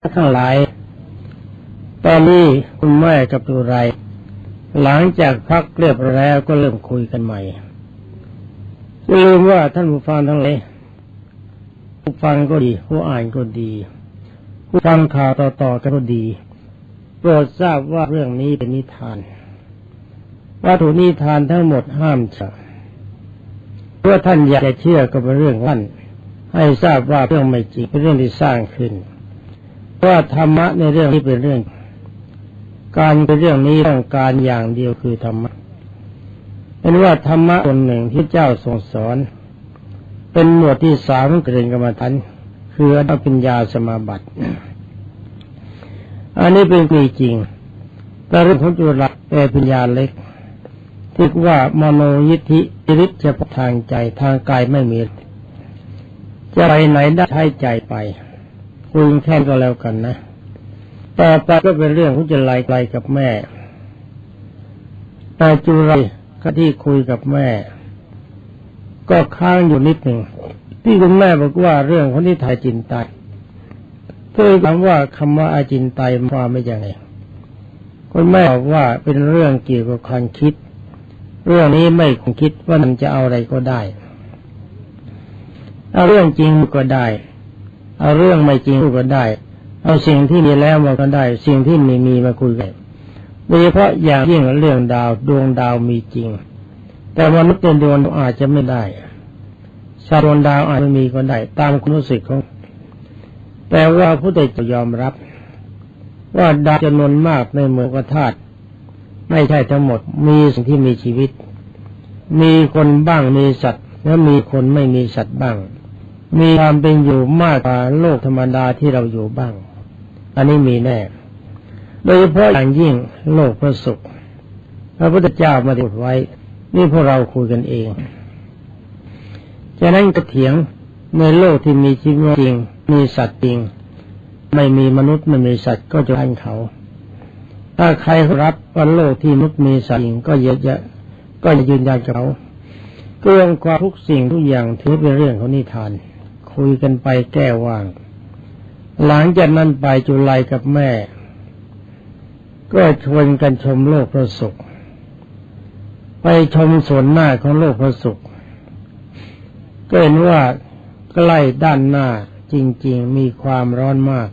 ทั้งหลาย ตอนนี้คุณแม่กับตุไร หลังจากพักเรียบร้อยแล้วก็เริ่มคุยกันใหม่อย่าลืมว่าท่านผู้ฟังทั้งหลายผู้ฟังก็ดี ผู้อ่านก็ดี ผู้ฟังข่าวต่อๆกันก็ดี โปรดทราบว่าเรื่องนี้เป็นนิทานวัตถุนิทานทั้งหมดห้ามจะเพื่อท่านอยากจะเชื่อก็เป็นเรื่องท่านให้ทราบว่าเรื่องไม่จริงเป็นเรื่องที่สร้างขึ้น ว่าธรรมะในเรื่องนี้เป็นเรื่อง การเป็นเรื่องนี้ต้องการอย่างเดียวคือธรรมะเป็นว่าธรรมะตนหนึ่งที่เจ้าทรงสอน เป็นหมวดที่สามเกรนกรรมฐานคืออภิญญาสมาบัติ อันนี้เป็นมีจริง แต่เรื่องของจุลเป็นปัญญาเล็กที่ว่ามโนยิทธิฤทธิ์เฉพาะทางใจทางกายไม่มี จะไปไหนได้ใช้ใจไป คุยแค่ก็แล้วกันนะต่อไปก็เป็นเรื่องของจะไล่ไกลกับแม่ต่จุไรก็ที่คุยกับแม่ ก็ค้างอยู่นิดหนึ่งที่คุณแม่บอกว่าเรื่องของที่ถ่ายจินตายเพื่อถามว่าคำว่าอาจินไตยความไม่ยังไงคุณแม่บอกว่าเป็นเรื่องเกี่ยวกับความคิด เรื่องนี้ไม่คงคิดว่ามันจะเอาอะไรก็ได้เอาเรื่องจริงก็ได้ เอาเรื่องไม่จริงพูดก็ได้ เอาสิ่งที่มีแล้วมาก็ได้ สิ่งที่ไม่มีมาคุยกันโดยเฉพาะอย่างยิ่งเรื่องดาวดวงดาวมีจริง แต่มนุษย์เป็นดวงอาจจะไม่ได้ชาวดวงดาวอาจจะมีก็ได้ ตามความรู้สึกของแต่ว่าผู้ใดจะยอมรับ ว่าดาวจำนวนมากในเมืองกธาตุไม่ใช่ทั้งหมด มีสิ่งที่มีชีวิต มีคนบ้างมีสัตว์ และมีคนไม่มีสัตว์บ้าง มีความเป็นอยู่มากกว่าโลกธรรมดาที่เราอยู่บ้าง อันนี้มีแน่ โดยเฉพาะอย่างยิ่งโลกพระสุขพระพุทธเจ้ามาพูดไว้ นี่พวกเราคุยกันเองฉะนั้นก็เถียงในโลกที่มีชีวิตจริง มีสัตว์จริง ไม่มีมนุษย์ไม่มีสัตว์ก็จะให้เขา ถ้าใครรับว่าโลกที่มนุษย์มีสัตว์จริงก็เยอะๆก็จะยืนยันกับเขาเรื่องความทุกสิ่งทุกอย่างถือเป็นเรื่องของนิทาน คุยกันไปแก้ว่าง หลังจากนั้นไปจุลัยกับแม่ ก็ชวนกันชมโลกพระสุข ไปชมส่วนหน้าของโลกพระสุข ก็เห็นว่าใกล้ด้านหน้าจริง ๆ มีความร้อนมาก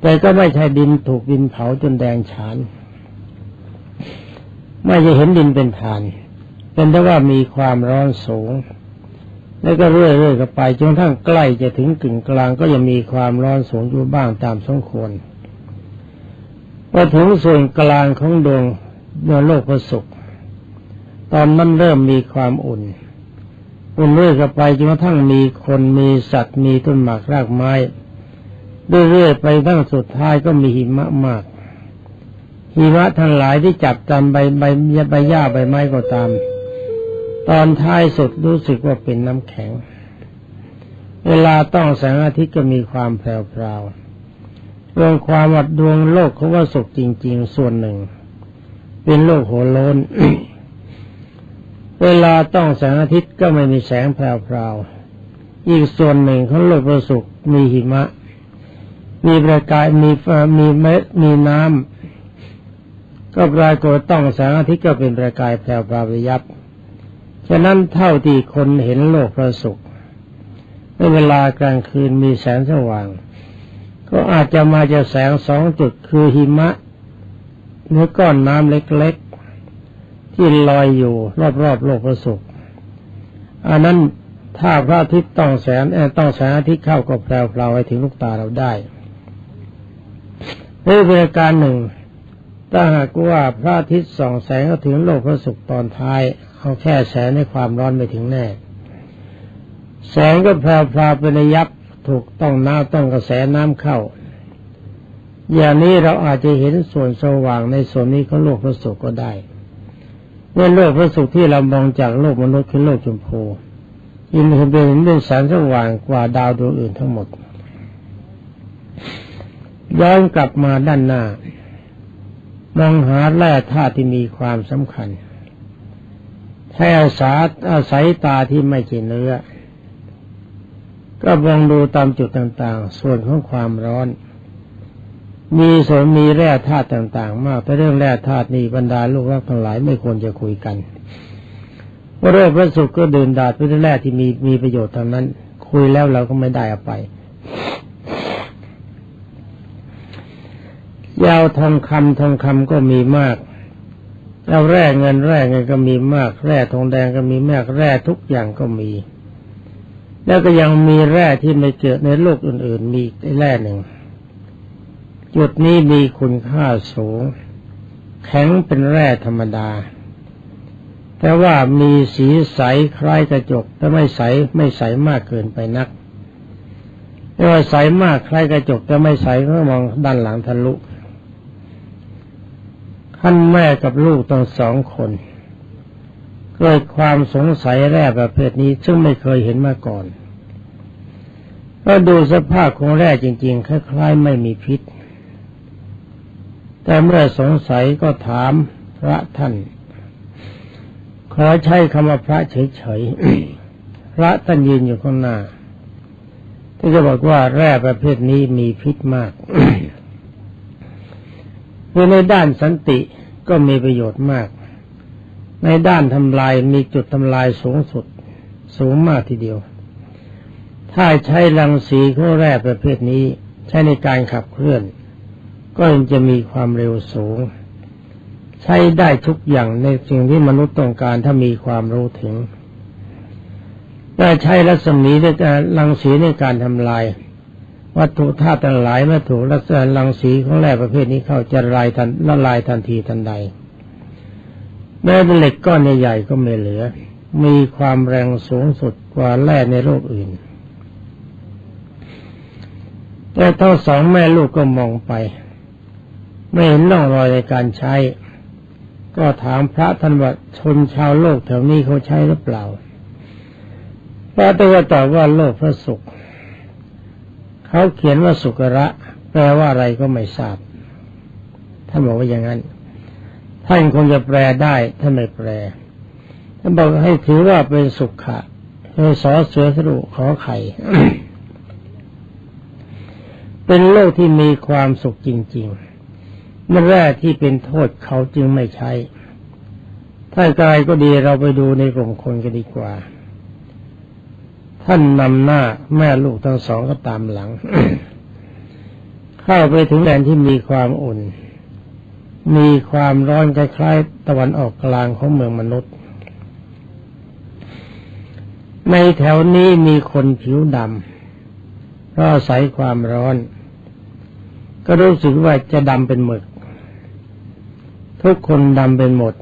แต่ก็ไม่ใช่ดินถูกดินเผาจนแดงฉาน ไม่จะเห็นดินเป็นฐาน เป็นแต่ว่ามีความร้อนสูง แล้วก็เรื่อยๆกันไปจนทั้งใกล้จะถึงกึ่งกลางก็ยังมีความร้อนสูงอยู่บ้างตามสมควรพอถึงส่วนกลางของดวงดวงโลกประสุขตอนนั้นเริ่มมีความอุ่น อุ่นเรื่อยกันไปจนกระทั่งมีคนมีสัตว์มีต้นหมากรากไม้เรื่อยๆไปทั้งสุดท้ายก็มีหิมะมากหิมะทั้งหลายที่จับตามใบใบใบหญ้าใบไม้ก็ตาม ตอนท้ายสุดรู้สึกว่าเป็นน้ำแข็ง เวลาต้องแสงอาทิตย์ก็มีความแผ่วๆเรื่องความวัดดวงโลกเขาว่าสุขจริง ๆ ส่วนหนึ่ง เป็นโลกโหโลนเวลาต้องแสงอาทิตย์ก็ไม่มีแสงแผ่วๆอีกส่วนหนึ่งของโลกประสุขมีหิมะ มีประกายมีมีเม็ดมีน้ำก็ปรากฏต้องแสงอาทิตย์ก็เป็นประกายแผ่วๆยับ ฉะนั้นเท่าที่คนเห็นโลกประสุขในเวลากลางคืนมีแสงสว่าง ก็อาจจะมาจากแสงสองจุดคือหิมะเนื้อก้อนน้ำเล็กๆ ที่ลอยอยู่รอบๆโลกประสุขอันนั้นถ้าพระอาทิตย์ต้องแสงต้องแสงอาทิตย์เข้าก็แปลวๆให้ถึงลูกตาเราได้ในเวลาการหนึ่งถ้าหากว่าพระอาทิตย์ส่องแสงก็ถึงโลกพระสุขตอนท้าย เอาแค่แสงในความร้อนไม่ถึงแน่แสงก็แพร่ๆเป็นยับถูกต้องน้ำต้องกระแสน้ำเข้า อย่างนี้เราอาจจะเห็นส่วนสว่างในส่วนนี้ของโลกพระสุขก็ได้เมื่อโลกพระสุขที่เรามองจากโลกมนุษย์คือโลกชมพูยินเห็นเป็นเป็นแสงสว่างกว่าดาวดวงอื่นทั้งหมด ย้อนกลับมาด้านหน้ามองหาแร่ธาตุที่มีความสำคัญ ใช้อาศัยอาศัยตาที่ไม่ใช่เนื้อ ก็มองดูตามจุดต่างๆ ส่วนของความร้อน มีส่วนมีแร่ธาตุต่างๆ มากแต่เรื่องแร่ธาตุนี้บรรดาลูกรักทั้งหลายไม่ควรจะคุยกันว่าเรื่องพระสุขก็ดื่นดาดไปด้วยแร่ที่มีมีประโยชน์ทางนั้น คุยแล้วเราก็ไม่ได้อาไปยาวทองคำทองคำก็มีมาก เอาแร่เงินแร่เงินก็มีมาก แร่ทองแดงก็มีมากแร่ทุกอย่างก็มี แล้วก็ยังมีแร่ที่ไม่เจอในโลกอื่น ๆ มีแร่หนึ่ง จุดนี้มีคุณค่าสูง แข็งเป็นแร่ธรรมดา แต่ว่ามีสีใสคล้ายกระจกแต่ไม่ใสไม่ใสมากเกินไปนักไม่ว่าใสมากคล้ายกระจกแต่ไม่ใสก็มองด้านหลังทะลุ ท่านแม่กับลูกต้องสองคนเกิดความสงสัยแร่ประเภทนี้ซึ่งไม่เคยเห็นมาก่อนก็ดูสภาพของแร่จริง ๆ คล้ายๆ ไม่มีพิษ แต่เมื่อสงสัยก็ถามพระท่าน ขอใช้คำว่าพระเฉยๆ พระท่านยืนอยู่ข้างหน้าที่จะบอกว่าแร่ประเภทนี้มีพิษมาก คือในด้านสันติก็มีประโยชน์มาก ในด้านทำลายมีจุดทำลายสูงสุด สูงมากทีเดียว ถ้าใช้รังสีของแร่ประเภทนี้ ใช้ในการขับเคลื่อน ก็จะมีความเร็วสูง ใช้ได้ทุกอย่างในสิ่งที่มนุษย์ต้องการถ้ามีความรู้ถึงแต่ใช้รัศมีในการรังสีในการทำลาย วัตถุธาตุหลายเมื่อถูกลักษณะรังสีของแร่ประเภทนี้เข้าจะลายทันละลายทันทีทันใด แม้เป็นเหล็กก้อนใหญ่ๆก็ไม่เหลือ มีความแรงสูงสุดกว่าแร่ในโลกอื่น แต่ทั้งสองแม่ลูกก็มองไป ไม่เห็นร่องรอยในการใช้ ก็ถามพระท่านว่าชนชาวโลกแถวนี้เขาใช้หรือเปล่าพระตัวตอบว่าโลกพระสุข เขาเขียนว่าสุกระ แปลว่าอะไรก็ไม่ทราบท่านบอกว่าอย่างนั้นท่านคงจะแปลได้ท่านไม่แปลท่านบอกให้ถือว่าเป็นสุขะคือสอเสือสรุขอไข่เป็นโลกที่มีความสุขจริงๆมันแร่ที่เป็นโทษเขาจึงไม่ใช้ ถ้ากายก็ดีเราไปดูในกลุ่มคนกันดีกว่า ท่านนำหน้าแม่ลูกทั้งสองก็ตามหลัง เข้าไปถึงแดนที่มีความอุ่น มีความร้อนคล้ายๆตะวันออกกลางของเมืองมนุษย์ ในแถวนี้มีคนผิวดำเพราะอาศัยความร้อน ก็รู้สึกว่าจะดำเป็นหมึก ทุกคนดำเป็นหมด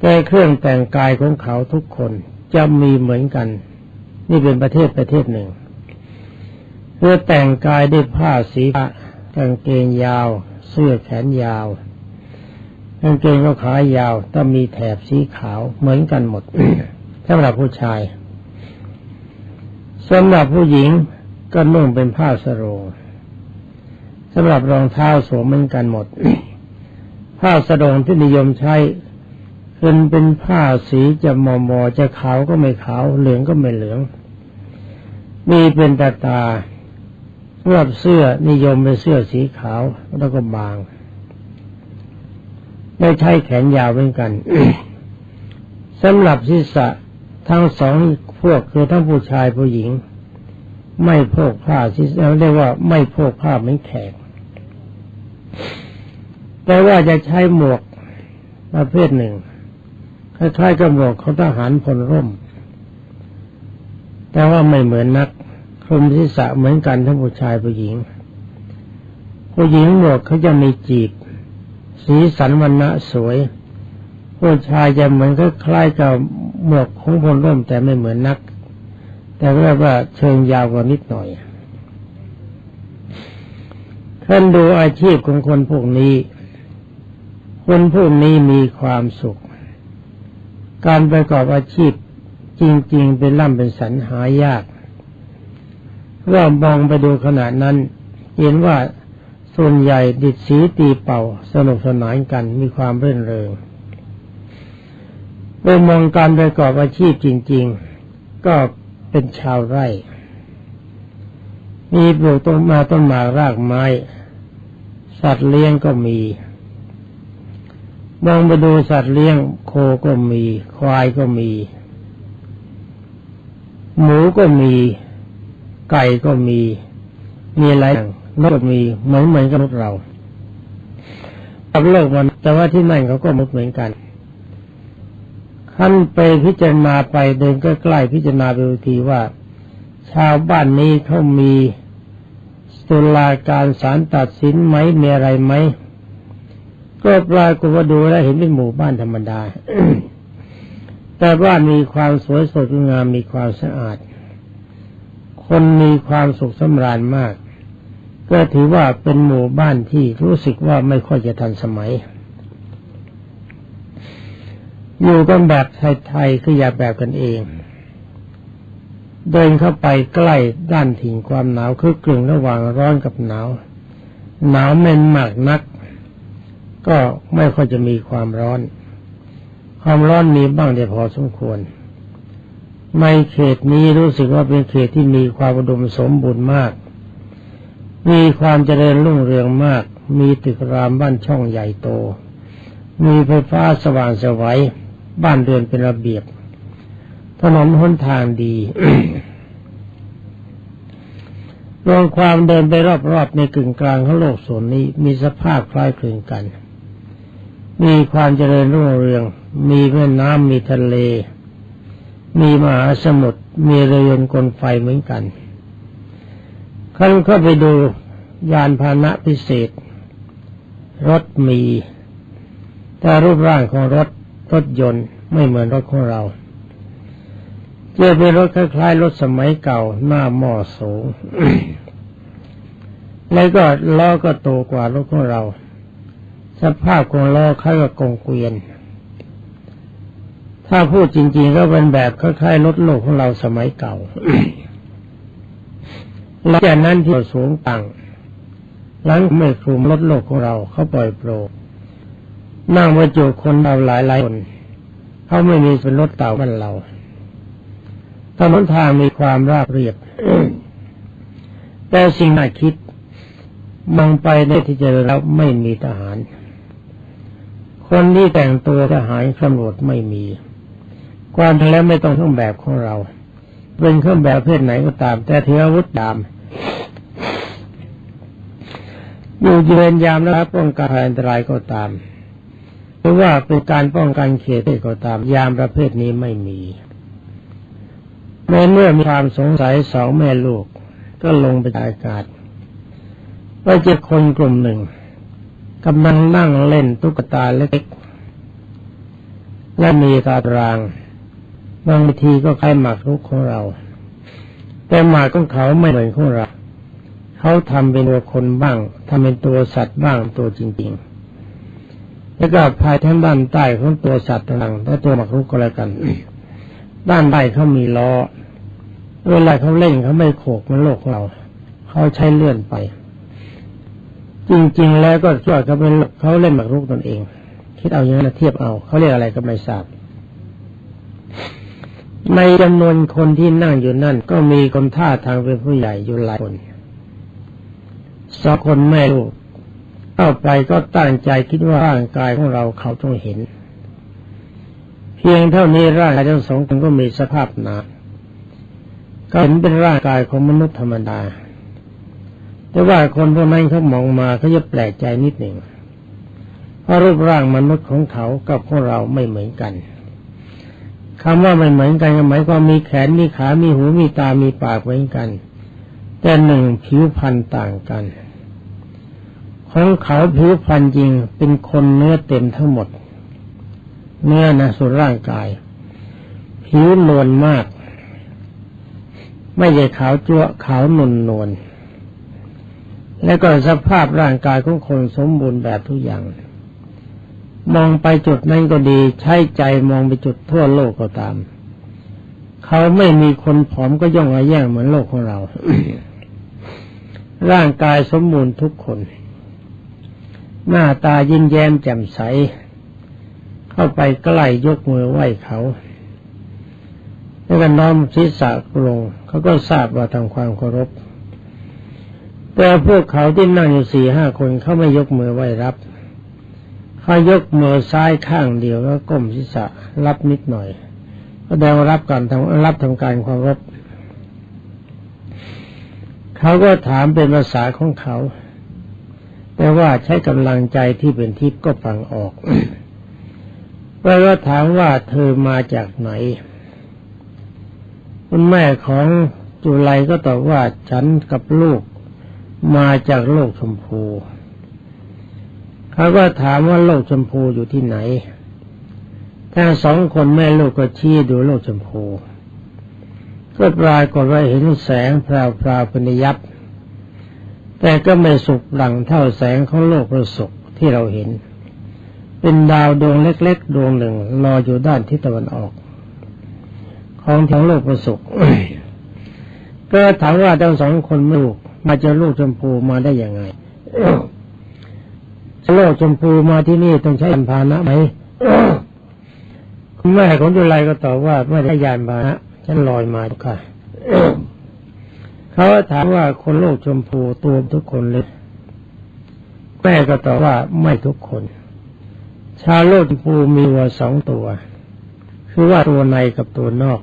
แต่เครื่องแต่งกายของเขาทุกคนจะมีเหมือนกัน นี่เป็นประเทศประเทศหนึ่ง เพื่อแต่งกายด้วยผ้าสีฟ้ากางเกงยาว เสื้อแขนยาวกางเกงก็ขายาวต้องมีแถบสีขาวเหมือนกันหมดสำหรับผู้ชายสำหรับผู้หญิงก็นุ่งเป็นผ้าสโรงสำหรับรองเท้าสวมเหมือนกันหมด ผ้าสโรงที่นิยมใช้เป็นเป็นผ้าสีจะมอมอจะขาวก็ไม่ขาว เหลืองก็ไม่เหลือง มีเป็นตาตาสำหรับเสื้อนิยมเป็นเสื้อสีขาวแล้วก็บาง ไม่ใช่แขนยาวเหมือนกันสำหรับศีรษะทั้งสองพวกคือทั้งผู้ชายผู้หญิง ไม่โพกผ้าศีรษะเรียกว่าไม่โพกผ้าเหมือนแขกแต่ว่าจะใช้หมวกประเภทหนึ่งคล้ายๆกับหมวกของทหารพลร่ม แต่ว่าไม่เหมือนนักคลุมศีรษะเหมือนกันทั้งผู้ชายผู้หญิง ผู้หญิงหมวกเขาจะมีจีบ สีสันวันณะสวย ผู้ชายจะเหมือนคล้ายกับหมวกของพลร่มแต่ไม่เหมือนนัก แต่เรียกว่าเชิงยาวกว่านิดหน่อยท่านดูอาชีพของคนพวกนี้ คนพวกนี้มีความสุข การประกอบอาชีพ จริง ๆ เป็นล่ำเป็นสันหายากเรามองไปดูขนาดนั้น เห็นว่าส่วนใหญ่ดิดสีตีเป่า สนุกสนานกันมีความเรื่นเริงไปมองการประกอบอาชีพจริง ๆ ก็เป็นชาวไร่ มีปลูกต้นมาต้นหมากรากไม้ สัตว์เลี้ยงก็มี มองไปดูสัตว์เลี้ยง โคก็มี ควายก็มี หมูก็มี ไก่ก็มี มีอะไรนกก็มีเหมือนเหมือนกับมนุษย์เรากับโลกมันแต่ว่าที่นั่นเขาก็มุดเหมือนกันขั้นไปพิจารณาไปเดินใกล้ๆพิจารณาไปทีว่า ชาวบ้านนี้เขามีตุลาการศาลตัดสินไหมมีอะไรไหมก็ปลายกว่าดูแลเห็นเป็นหมู่บ้านธรรมดา แต่ว่ามีความสวยสดงามมีความสะอาด คนมีความสุขสำราญมาก ก็ถือว่าเป็นหมู่บ้านที่รู้สึกว่าไม่ค่อยจะทันสมัย อยู่กันแบบไทยๆคืออย่าแบบกันเอง เดินเข้าไปใกล้ด้านถิ่งความหนาวคือกลึงระหว่างร้อนกับหนาว หนาวไม่มากนัก ก็ไม่ค่อยจะมีความร้อน ความร้อนมีบ้างแต่พอสมควรในเขตนี้รู้สึกว่าเป็นเขตที่มีความอุดมสมบูรณ์มาก มีความเจริญรุ่งเรืองมาก มีตึกรามบ้านช่องใหญ่โต มีไฟฟ้าสว่างสวัย บ้านเรือนเป็นระเบียบ ถนนหนทางดีรวมความเดินไปรอบๆในกึ่งกลางของโลกส่วนนี้มีสภาพคล้ายคลึงกัน มีความเจริญรุ่งเรือง มีแม่น้ำมีทะเล มีมหาสมุทรมีเรือยนต์กลไฟเหมือนกันขั้นเข้าไปดูยานพาหนะพิเศษ รถมี แต่รูปร่างของรถรถยนต์ไม่เหมือนรถของเราเจะเป็นรถคล้ายๆรถสมัยเก่าหน้าหม้อสูง แล้วก็ล้อก็โตกว่ารถของเรา สภาพของล้อคล้ายกับกงเกวียน ถ้าพูดจริง ๆ ก็เป็นแบบคล้ายๆรถโลกของเราสมัยเก่าหลังจากนั้นที่สูงต่างหลังไม่คลุมรถโลกของเราเขาปล่อยโปรนั่งบรรจุคนเราหลายหลายคนเขาไม่มีเป็นรถเต่าบ้านเราถนนทางมีความราบเรียบแต่สิ่งน่าคิดมองไปได้ที่เจอแล้วไม่มีทหาร คนที่แต่งตัวทหารตำรวจไม่มี ความทั้งแล้วไม่ต้องเครื่องแบบของเรา เป็นเครื่องแบบเพศไหนก็ตาม แต่ถืออาวุธดามอยู่เยือนยามแล้วป้องกันอันตรายก็ตาม หรือว่าเป็นการป้องกันเขตก็ตาม ยามประเภทนี้ไม่มีแม้เมื่อมีความสงสัยสองแม่ลูก ก็ลงไปอากาศว่าเจอคนกลุ่มหนึ่งกำลังนั่งเล่นตุ๊กตาเล็ก และมีตาราง บางทีก็คล้ายหมากรุกของเรา แต่หมากของเขาไม่เหมือนของเรา เขาทำเป็นตัวคนบ้างทำเป็นตัวสัตว์บ้างตัวจริง ๆ แล้วก็ภายทั้งด้านใต้ของตัวสัตว์ต่างๆและตัวหมากรุกก็แล้วกัน ด้านใต้เขามีล้อเวลาเขาเล่นเขาไม่โขกมันโลกเรา เขาใช้เลื่อนไป จริง ๆ แล้วก็ช่วยเขาเป็นเขาเล่นหมากรุกตนเอง คิดเอาอย่างนั้นเทียบเอา เขาเรียกอะไรก็ไม่ทราบ ในจำนวนคนที่นั่งอยู่นั่น ก็มีคนท่าทางเป็นผู้ใหญ่อยู่หลายคนสองคนแม่ลูกเข้าไปก็ตั้งใจคิดว่าร่างกายของเราเขาต้องเห็น เพียงเท่านี้ร่างกายทั้งสองคนก็มีสภาพหนาก็เห็นเป็นร่างกายของมนุษย์ธรรมดา แต่ว่าคนพวกนั้นเขามองมาเขาจะแปลกใจนิดหนึ่งเพราะรูปร่างมนุษย์ของเขากับของเราไม่เหมือนกัน คำว่าไม่เหมือนกันหมายความมีแขนมีขา มีหูมีตามีปากเหมือนกัน แต่หนึ่งผิวพรรณต่างกันของเขาผิวพรรณจริงเป็นคนเนื้อเต็มทั้งหมด เนื้อนะส่วนร่างกาย ผิวนวลมาก ไม่ใช่ขาวจั่วขาวนวลนวลและก็สภาพร่างกายของคนสมบูรณ์แบบทุกอย่าง มองไปจุดนั้นก็ดี ใช้ใจมองไปจุดทั่วโลกก็ตาม เขาไม่มีคนผอมก็ย่องอาแย่งเหมือนโลกของเรา ร่างกายสมบูรณ์ทุกคน หน้าตายิ้มแย้มแจ่มใส เข้าไปใกล้ยกมือไหว้เขาแล้วก็น้อมศีรษะลงเขาก็ทราบว่าทำความเคารพแต่พวกเขาที่นั่งอยู่สี่ห้าคนเขาไม่ยกมือไหว้รับ เขายกมือซ้ายข้างเดียวแล้วก้มศีรษะรับนิดหน่อยก็แสดงรับการทำรับทำการความรบเขาก็ถามเป็นภาษาของเขา แต่ว่าใช้กำลังใจที่เป็นทิพย์ก็ฟังออกแปลว่าถามว่าเธอมาจากไหนคุณแม่ของจุไลก็ตอบว่าฉันกับลูกมาจากโลกชมพู เขาก็ถามว่าโลกชมพูอยู่ที่ไหนทั้งสองคนแม่ลูกก็ชี้ดูโลกชมพู ก็ปรากฏว่าเห็นแสงพราวพราวเป็นยับ แต่ก็ไม่สุกหลังเท่าแสงของโลกประสกที่เราเห็น เป็นดาวดวงเล็กๆ ดวงหนึ่งลอยอยู่ด้านทิศตะวันออก ของทั้งโลกประสกก็ถามว่าทั้งสองคนลูกมาเจอลูกชมพูมาได้ยังไง โลกชมพูมาที่นี่ต้องใช้ยานพาหนะไหมคุณแม่ของจุไลก็ตอบว่าไม่ได้ยานพาหนะฉันลอยมาค่ะเขาถามว่าคนโลกชมพูตัวทุกคนเลยแม่ก็ตอบว่าไม่ทุกคน ชาวโลกชมพูมีวัวสองตัว คือว่าตัวในกับตัวนอก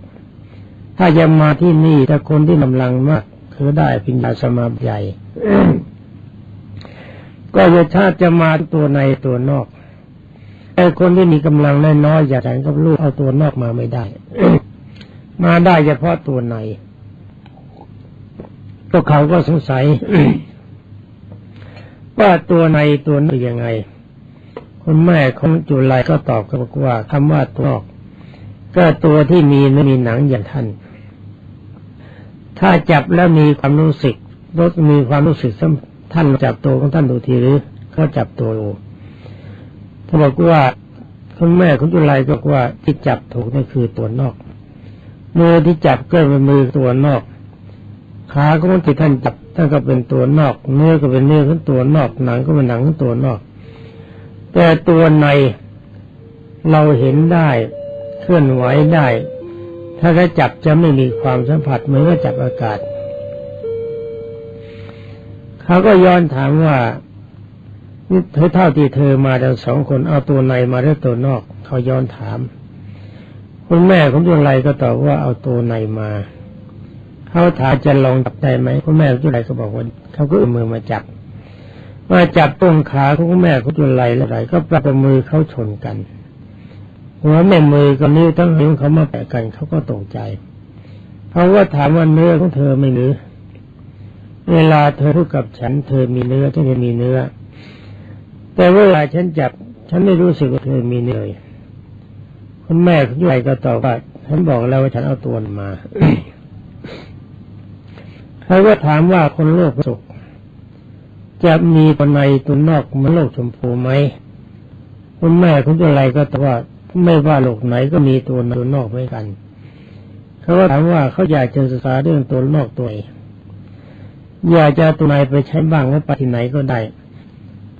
ถ้าจะมาที่นี่ถ้าคนที่กำลังมาก คือได้ปัญญาสมาใหญ่ ก็จะชาติจะมาตัวในตัวนอกแต่คนที่มีกำลังน้อยๆอย่าแทงกับลูกเอาตัวนอกมาไม่ได้ มาได้เฉพาะตัวในก็เขาก็สงสัยว่าตัวในตัวนอกยังไง คุณแม่ของจุลัยก็ตอบกับว่าคำว่าตัวนอก ก็ตัวที่มีเนื้อมีหนังอย่างท่าน ถ้าจับแล้วมีความรู้สึกรสมีความรู้สึกสัม ท่านจับตัวของท่านดูทีหรือเขาจับตัวดูถ้าบอกว่าคุณแม่คุณจุไลบอกว่าที่จับถูกนี่คือตัวนอก มือที่จับก็เป็นมือตัวนอกขาของที่ท่านจับท่านก็เป็นตัวนอก เนื้อก็เป็นเนื้อของตัวนอกหนังก็เป็นหนังของตัวนอก แต่ตัวในเราเห็นได้เคลื่อนไหวได้ ถ้าถ้าจับจะไม่มีความสัมผัสเหมือนกับจับอากาศ เขาก็ย้อนถามว่าเธอเท่าที่เธอมาทั้งสองคนเอาตัวในมาหรือตัวนอก เขาย้อนถาม คุณแม่ของตัวไรก็ตอบว่าเอาตัวในมาเขาถามจะลองจับได้ไหมคุณแม่ของตัวไรก็บอกว่าเขาก็เอามือมาจับมาจับต้นขาของคุณแม่ของตัวไรแล้วไรก็ปรับมือเขาชนกันหัวแม่มือกับนิ้วทั้งนิ้วเขามาแปะกันเขาก็ตกใจเขาว่าถามว่าเนื้อของเธอไม่หรือ เวลาเธอพูดกับฉัน เธอมีเนื้อฉันจะมีเนื้อ แต่เวลาฉันจับ ฉันไม่รู้สึกว่าเธอมีเนื้อเลยคุณแม่คุณใหญ่ก็ตอบว่าฉันบอกแล้วว่าฉันเอาตัวมาเขาก็ถามว่าคนโลกสุขจะมีตัวในตัวนอกมันโลกชมพูไหมคุณแม่คุณจะอะไรก็ตอบว่าไม่ว่าโลกไหนก็มีตัวในตัวนอกเหมือนกันเขาก็ถามว่าเขาอยากจะศึกษาเรื่องตัวนอกตัวเอง อยากจะตัวไหนไปใช้บ้างว่าไปที่ไหนก็ได้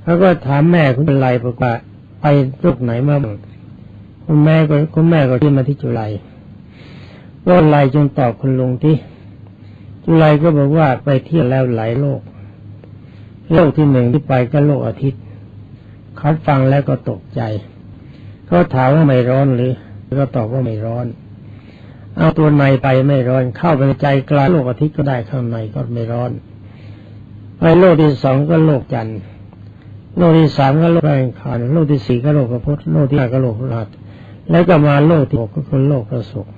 เขาก็ถามแม่คุณเป็นไรบอกว่าไปโลกไหนมาบ้างคุณแม่ก็คุณแม่ก็ที่มาที่จุไลก็ไลจงตอบคุณลุงที่จุไลก็บอกว่าไปเที่ยวแล้วหลายโลก โลกที่หนึ่งที่ไปก็โลกอาทิตย์เขาฟังแล้วก็ตกใจเขาถามว่าไม่ร้อนหรือ ก็ตอบว่าไม่ร้อน เอาตัวในไปไม่ร้อน เข้าไปใจกลางโลกอาทิตย์ก็ได้ข้างในก็ไม่ร้อน ไปโลกที่สองก็โลกจันทร์โลกที่สามก็โลกแรงคานโลกที่สี่ก็โลกกระพุทธโลกที่ห้าก็โลกพระราชแล้วก็มาโลกที่หกก็คือโลกพระศุกร์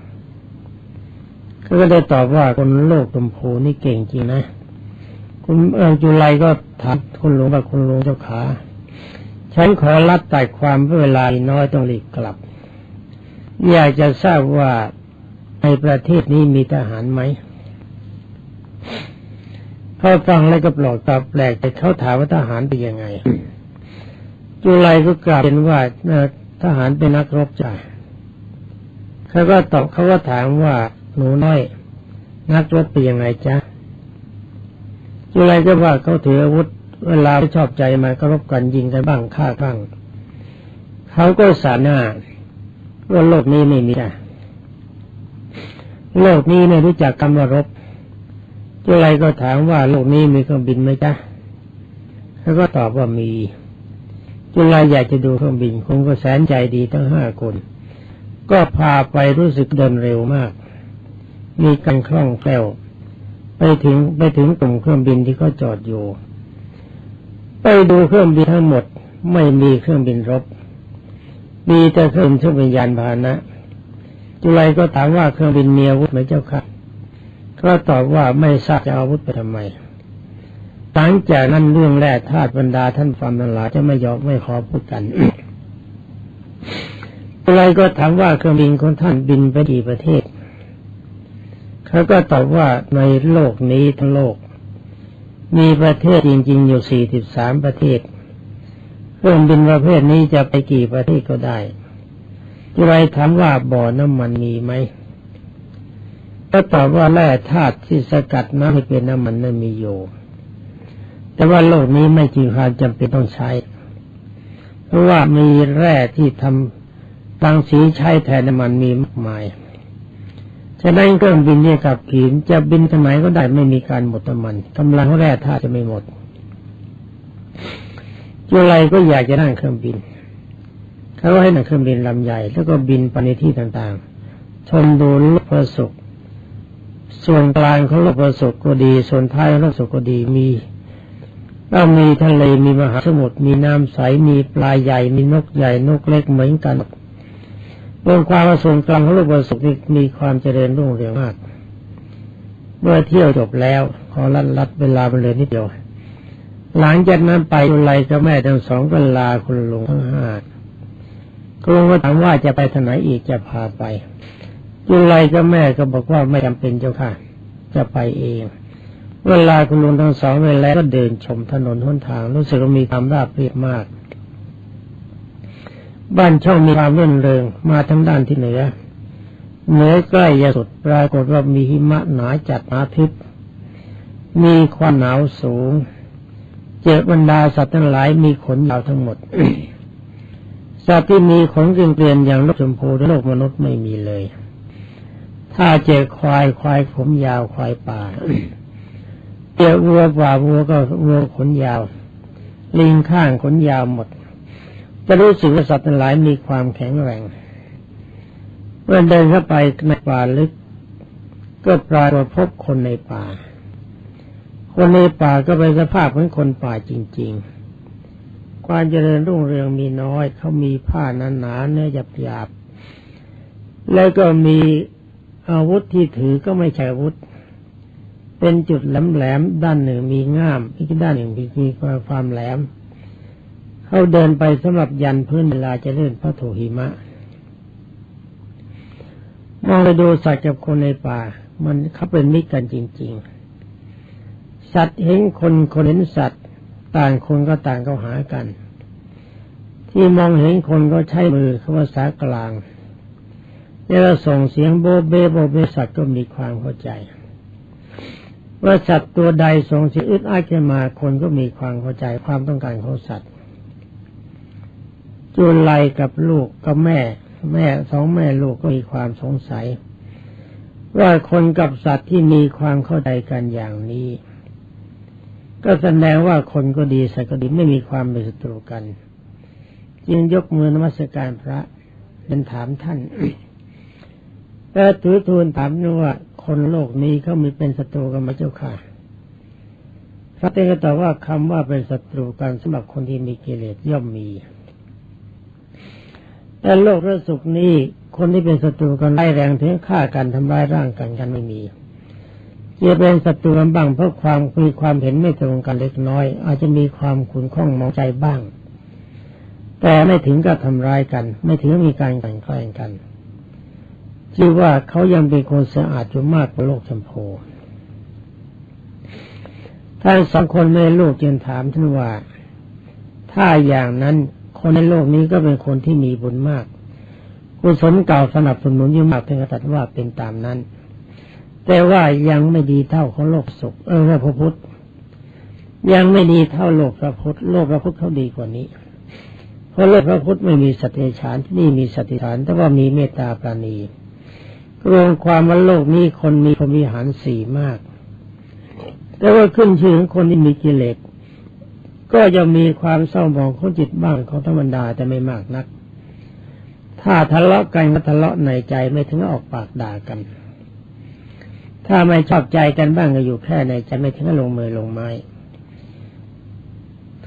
ก็ได้ตอบว่าคนโลกตมโพนี่เก่งจริงนะคุณเออจุไลก็ถามคุณหลวงว่าคุณหลวงเจ้าขาฉันขอรับตัดความเวลาน้อยต้องรีบกลับ อยากจะทราบว่าในประเทศนี้มีทหารไหม เขาฟังแล้วก็ปลอกตาแปลกแต่เขาถามว่าทหารเป็นยังไง จุไลก็กล่าวเป็นว่าทหารเป็นนักรบจ่าเขาก็ตอบเขาก็ถามว่าหนูน้อย นักรบเป็นยังไงจ๊ะจุไลก็ว่าเขาถืออาวุธ เวลาไม่ชอบใจมาก็รบกันยิงกันบ้างฆ่าบ้างเขาก็สาหน้าว่าโลกนี้ไม่มีอะโลกนี้ไม่รู้จักคำว่ารบ จจุไรก็ถามว่าโลกนี้มีเครื่องบินไหมจ๊ะเขาก็ตอบว่ามีจุไรอยากจะดูเครื่องบินคงก็แสนใจดีทั้งห้าคน ก็พาไปรู้สึกเดินเร็วมาก มีการคล่องแคล่ว ไปถึงไปถึงกลุ่มเครื่องบินที่เขาจอดอยู่ ไปดูเครื่องบินทั้งหมดไม่มีเครื่องบินรบ มีแต่เครื่องบินช่วยยานพาหนะจุไรก็ถามว่าเครื่องบินมีอาวุธไหมเจ้าค่ะ ก็ตอบว่าไม่ทราบจะอาวุธไปทำไมหลังจากนั้นเรื่องแรกธาตุบรรดาท่านฟังทั้งหลายจะไม่ยอมไม่ขอพูดกันอะไรก็ถามว่าเครื่องบินของท่านบินไปกี่ประเทศเขาก็ตอบว่าในโลกนี้ทั้งโลก มีประเทศจริง ๆ อยู่สี่สิบสามประเทศ เครื่องบินประเภทนี้จะไปกี่ประเทศก็ได้อะไรถามว่าบ่อน้ำมันมีไหม ก็ตอบว่าแร่ธาตุที่สกัดน้ำให้เป็นน้ำมันนั้นมีอยู่ แต่ว่าโลกนี้ไม่จริงความจำเป็นต้องใช้ เพราะว่ามีแร่ที่ทำรังสีใช้แทนน้ำมันมีมากมาย ฉะนั้นเครื่องบินเนี่ยกับขีนจะบินสมัยก็ได้ไม่มีการหมดน้ำมันกำลังแร่ธาตุจะไม่หมดจุไรก็อยากจะนั่งเครื่องบินเขาให้นั่งเครื่องบินลำใหญ่ แล้วก็บินไปในที่ต่างๆ ชมดูโลกประสบ ส่วนกลางของโลกประสบก็ดี ส่วนท้ายของโลกประสบก็ดีมีก็มีทะเลมีมหาสมุทรมีน้ำใสมีปลาใหญ่มีนกใหญ่นกเล็กเหมือนกันรวมความว่าส่วนกลางของโลกประสบนี่มีความเจริญรุ่งเรืองมาก เมื่อเที่ยวจบแล้วขอรัดรัดเวลาไปเลยนิดเดียวหลังจากนั้นไปอุไรกับแม่ทั้งสองก็ลาคุณลุงทั้งห้าคุณลุงก็ถามว่าจะไปทางไหนอีกจะพาไป ยุไรก็แม่ก็บอกว่าไม่จำเป็นเจ้าค่ะ จะไปเอง เวลาคุณลุงทั้งสองเวลาก็เดินชมถนนหนทาง รู้สึกว่ามีความราบเรียบมาก บ้านช่องมีความรื่นเริงมาทั้งด้านที่เหนือเหนือใกล้ยสุดปรากฏว่ามีหิมะหนาจัดหนาทึบมีความหนาวสูง เจอบรรดาสัตว์ทั้งหลายมีขนยาวทั้งหมดสัตว์ที่มีขนเกลียนอย่างโลกชมพูและโลกมนุษย์ไม่มีเลย ถ้าเจอควายควายผมยาวควายป่า เจอวัวป่าวัวก็วัวขนยาว ลิงข้างขนยาวหมด จะรู้สึกว่าสัตว์ทั้งหลายมีความแข็งแรงเมื่อเดินเข้าไปในป่าลึก ก็ปรากฏพบคนในป่า คนในป่าก็เป็นสภาพเหมือนคนป่าจริง ๆความเจริญรุ่งเรืองมีน้อย เขามีผ้าหนาๆเนื้อหยาบๆแล้วก็มี อาวุธที่ถือก็ไม่ใช่อาวุธ เป็นจุดแหลมๆด้านหนึ่งมีง่าม อีกด้านหนึ่งมีความแหลม เขาเดินไปสำหรับยันพื้นเวลาจะเลื่อนพระโถหิมะมองไปดูสัตว์กับคนในป่า มันเขาเป็นมิตรกันจริง ๆ สัตว์เห็นคนคนเห็นสัตว์ ต่างคนก็ต่างเข้าหากัน ที่มองเห็นคนก็ใช้มือคำว่าสากลาง แล้วส่งเสียงโบเบโบเบสัตว์ก็มีความเข้าใจ ว่าสัตว์ตัวใดส่งเสียงอึดอัดขึ้นมาคนก็มีความเข้าใจความต้องการของสัตว์จุลไลกับลูกกับแม่ แม่สองแม่ลูกก็มีความสงสัย ว่าคนกับสัตว์ที่มีความเข้าใจกันอย่างนี้ ก็แสดงว่าคนก็ดีสัตว์ก็ดีไม่มีความเป็นศัตรูกัน จึงยกมือนมัสการพระเป็นถามท่าน แต่ถือทูลถามนว่า คนโลกนี้เขามีเป็นศัตรูกันไหมเจ้าค่ะ พระเตก็ตอบว่าคำว่าเป็นศัตรูกันสำหรับคนที่มีกิเลสย่อมมี แต่โลกระสุขนี้คนที่เป็นศัตรูกันไล่แรงถึงฆ่ากันทำร้ายร่างกันกันไม่มีจะเป็นศัตรูกันบ้างเพราะความมีความเห็นไม่ตรงกันเล็กน้อย อาจจะมีความขุนข้องมองใจบ้าง แต่ไม่ถึงกับทำร้ายกัน ไม่ถึงมีการกันแกล้งกัน ชื่ว่าเขายังเป็นคนสะอาดอยู่มากกว่าโลกชมพูท่านสองคนแม่ลูกจึงถามท่านว่า ถ้าอย่างนั้นคนในโลกนี้ก็เป็นคนที่มีบุญมากกุศลเก่าสนับสนุนยู่งมากถึงกระตัดว่าเป็นตามนั้น แต่ว่ายังไม่ดีเท่าของโลกสุขเออพระพุทธยังไม่ดีเท่าโลกพระพุทธโลกพระพุทธเขาดีกว่านี้ เพราะโลกพระพุทธไม่มีสติฉานที่นี่มีสติฉานแต่ว่ามีเมตตาปราณี รวมความว่าโลกนี้คนมีพรมิหารสี่มาก แต่ว่าขึ้นชื่อของคนที่มีกิเลสก็ยังมีความเศร้าหมองของจิตบ้างของธรรมดาแต่ไม่มากนัก ถ้าทะเลาะกันก็ทะเลาะในใจไม่ถึงออกปากด่ากัน ถ้าไม่ชอบใจกันบ้างก็อยู่แค่ในใจไม่ถึงลงมือลงไม้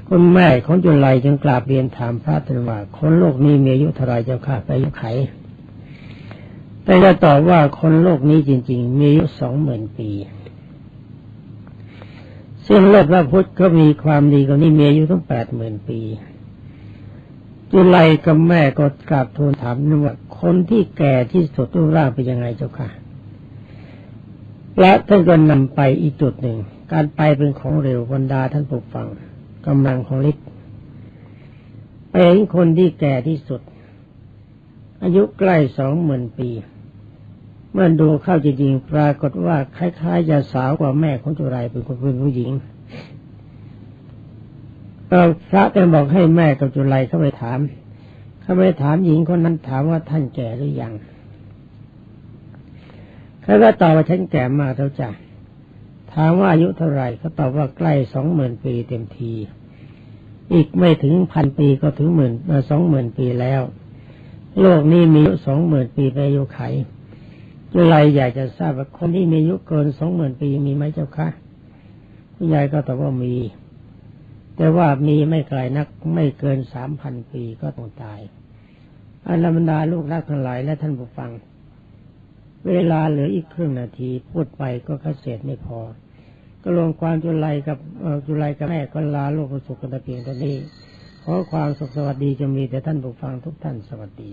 คุณแม่ของจุลัยจึงกราบเรียนถามพระท่านว่าคนโลกนี้มีอายุเท่าไรเจ้าค่ะไปอายุไข แต่จะตอบว่าคนโลกนี้จริง ๆ มีอายุสองหมื่นปี ซึ่งโลกพระพุทธก็มีความดีกว่านี้มีอายุตั้งแปดหมื่นปีจุลัยกับแม่ก็กราบทูลถามนึกว่าคนที่แก่ที่สุดรูปร่างเป็นยังไงเจ้าค่ะ และท่านก็นำไปอีกจุดหนึ่ง การไปเป็นของเร็วบรรดาท่านผู้ฟังกำลังของฤทธิ์เป็นคนที่แก่ที่สุด อายุใกล้สองหมื่นปี เมื่อดูเข้าจริงๆปรากฏว่าคล้ายๆจะสาวกว่าแม่ของจุไรเป็นคนเป็นผู้หญิงพระแต่บอกให้แม่กับจุไรเข้าไปถาม เข้าไปถามหญิงคนนั้นถามว่าท่านแก่หรือยังเขาก็ตอบว่าฉันแก่มากแล้วจ้ะถามว่าอายุเท่าไหร่เขาตอบว่าใกล้สองหมื่นปีเต็มที อีกไม่ถึงพันปีก็ถึงหมื่นสองหมื่นปีแล้ว โลกนี้มีอายุสองหมื่นปีไปอายุไข อะไรอยากจะทราบว่าคนที่มีอายุเกินสองหมื่นปีมีไหมเจ้าคะผู้ใหญ่ก็ตอบว่ามี แต่ว่ามีไม่ไกลนักไม่เกินสามพันปีก็ต้องตายอันบรรดาลูกรักทั้งหลายและท่านผู้ฟัง เวลาเหลืออีกครึ่งนาทีพูดไปก็กระเสร็จไม่พอ ก็รวมความจุลัยกับจุลัยกับแม่ก็ลาโลกสุขกันต่เพียงเท่านี้ ขอความสุขสวัสดีจะมีแต่ท่านผู้ฟังทุกท่านสวัสดี